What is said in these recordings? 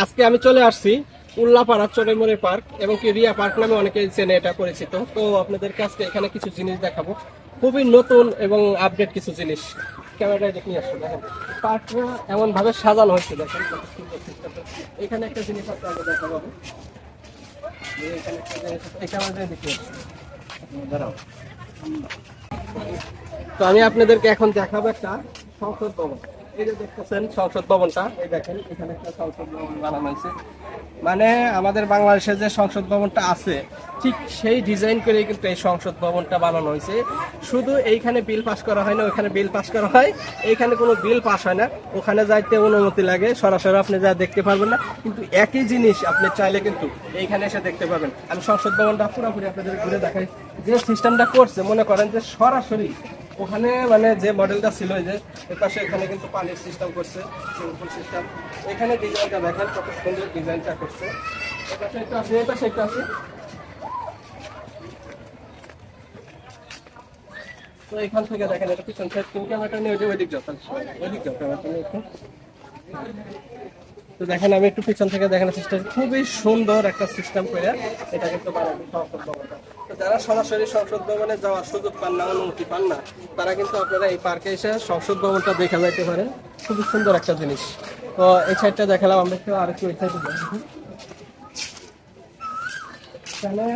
আজকে আমি চলে আসছি উল্লাপাড়া চরেমরে পার্ক এবং কি রিয়া পার্ক নামে অনেকে চেনে, এটা পরিচিত। তো আপনাদের কাছে এখানে কিছু জিনিস দেখাবো। খুবই নতুন এবং আপডেট কিছু জিনিস। ক্যামেরায় দেখে নিয়ে আসছো দেখেন। পার্কটা এমন ভাবে সাজানো হয়েছে, দেখেন। এখানে একটা জিনিস আপনাকে দেখাবো। এখানে একটা জিনিস দাঁড়াও। তো আমি আপনাদেরকে এখন দেখাবো একটা সংসদ ভবন। সংসদ ভবনটা দেখেন, এখানে একটা সংসদ ভবন বানানো হয়েছে। মানে আমাদের বাংলাদেশে যে সংসদ ভবনটা আছে, ঠিক সেই ডিজাইন করে কিন্তু এই সংসদ ভবনটা বানানো হয়েছে। শুধু এইখানে বিল পাস করা হয় না ওখানে বিল পাস করা হয়। এইখানে কোনো বিল পাস হয় না। ওখানে যাইতে অনুমতি লাগে, সরাসরি আপনি যা দেখতে পারবেন না। কিন্তু একই জিনিস আপনি চাইলে কিন্তু এইখানে এসে দেখতে পাবেন আমি সংসদ ভবনটা পুরোপুরি আপনাদের ঘুরে দেখাই। যে সিস্টেমটা করছে, মনে করেন যে সরাসরি ওখানে মানে যে মডেলটা ছিল যে, এর পাশে এখানে কিন্তু পানির সিস্টেম করছে সুইমিং সিস্টেম এখানে ডিজাইনটা দেখেন কত সুন্দর ডিজাইনটা করছে। এর পাশে আছে, এর পাশে আছে। তো এখান থেকে দেখেন, এটা পিছন সাইড তিন ক্যামেরাটা নিয়ে ওই ওইদিক যাও, তাহলে ওইদিক যাও, ক্যামেরাটা নিয়ে একটু। তো দেখেন, আমি একটু পিছন থেকে দেখানোর চেষ্টা। খুবই সুন্দর একটা সিস্টেম করে এটা কিন্তু সংসদ ভবনটা। তো যারা সরাসরি সংসদ ভবনে যাওয়ার সুযোগ পান না, অনুমতি পান না, তারা কিন্তু আপনারা এই পার্কে এসে সংসদ ভবনটা দেখে যাইতে পারেন। খুবই সুন্দর একটা জিনিস। তো এই সাইডটা দেখালাম, আমরা একটু আরেকটু এই সাইডে দেখি এখানে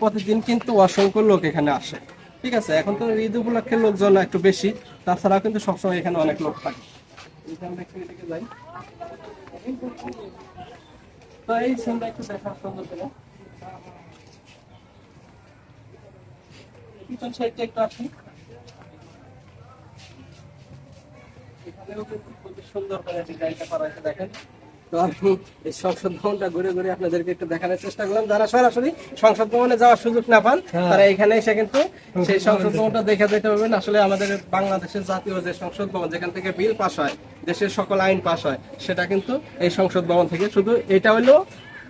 প্রতিদিন কিন্তু অসংখ্য লোক এখানে আসে। ঠিক আছে, এখন তো ঈদ উপলক্ষে লোকজন একটু বেশি, তাছাড়াও কিন্তু সবসময় এখানে অনেক লোক থাকে। তো এই সিনটা একটু দেখার সুন্দর করে। পিছন একটু আছে এখানেও সুন্দর করে ডিজাইনটা করা হয়েছে, দেখেন। তো আমি এই সংসদ ভবনটা ঘুরে ঘুরে আপনাদেরকে একটু দেখানোর চেষ্টা করলাম। যারা সরাসরি সংসদ ভবনে যাওয়ার সুযোগ না পান তারা এখানে এসে কিন্তু সেই সংসদ ভবনটা দেখে যেতে পারবেন। আসলে আমাদের বাংলাদেশের জাতীয় যে সংসদ ভবন যেখান থেকে বিল পাস হয় দেশের সকল আইন পাস হয় সেটা কিন্তু এই সংসদ ভবন থেকে। শুধু এটা হলো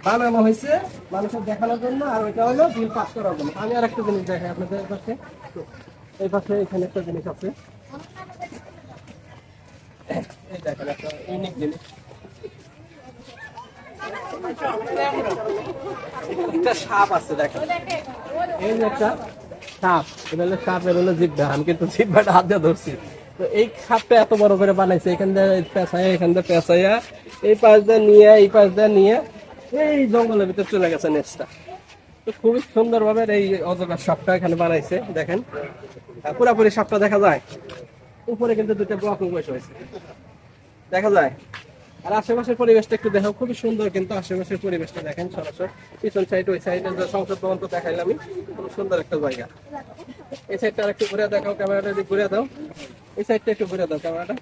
বানানো হয়েছে মানুষের দেখানোর জন্য আর ওইটা হলো বিল পাস করার জন্য। আমি আর একটা জিনিস দেখাই আপনাদের পাশে। এই পাশে এখানে একটা জিনিস আছে। এই দেখেন একটা ইউনিক জিনিস। সাপ আছে, দেখেন। এই এই সাপটা জঙ্গলের ভিতরে চলে গেছে তো খুবই সুন্দর ভাবে এই অজগর সাপটা এখানে বানাইছে, দেখেন। পুরাপুরি সাপটা দেখা যায়। উপরে কিন্তু দুটো ব্লক হয়েছে। দেখা যায়? আর আশেপাশের পরিবেশটা একটু দেখো, খুবই সুন্দর কিন্তু আশেপাশের পরিবেশটা দেখেন সরাসরি। পিছন সাইড ওই সাইডে যে সংসদ ভবন তো দেখাইলামই খুব সুন্দর একটা জায়গা। এই সাইডটা আর একটু ঘুরে দেখাও, ক্যামেরাটা যদি ঘুরে দাও। এই সাইডটা একটু ঘুরে দাও, ক্যামেরাটা।